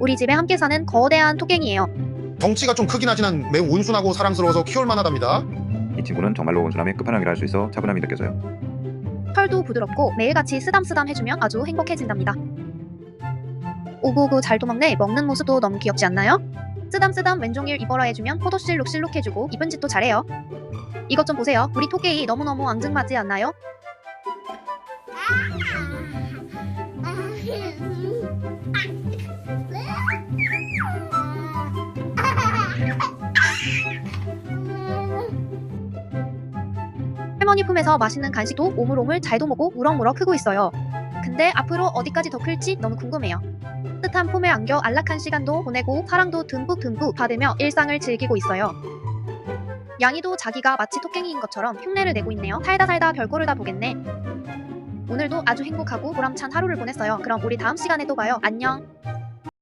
우리 집에 함께 사는 거대한 토깽이에요. 덩치가 좀 크긴 하지만 매우 온순하고 사랑스러워서 키울 만하답니다. 이 친구는 정말로 온순함의 끝판왕이라 할 수 있어 차분함이 느껴져요. 털도 부드럽고 매일같이 쓰담쓰담 해주면 아주 행복해진답니다. 오구오구 잘 도먹네 먹는 모습도 너무 귀엽지 않나요? 쓰담쓰담 왼종일 입어라 해주면 포도실룩 실룩 해주고 이쁜 짓도 잘해요. 이것 좀 보세요. 우리 토끼이 너무너무 앙증맞지 않나요? 할머니 품에서 맛있는 간식도 오물오물 잘 도 먹고 우럭무럭 크고 있어요. 근데 앞으로 어디까지 더 클지 너무 궁금해요. 뜻한 품에 안겨 안락한 시간도 보내고 사랑도 듬뿍듬뿍 받으며 일상을 즐기고 있어요. 양이도 자기가 마치 토깽이인 것처럼 흉내를 내고 있네요. 살다 살다 별꼴을 다 보겠네. 오늘도 아주 행복하고 보람찬 하루를 보냈어요. 그럼 우리 다음 시간에 또 봐요. 안녕.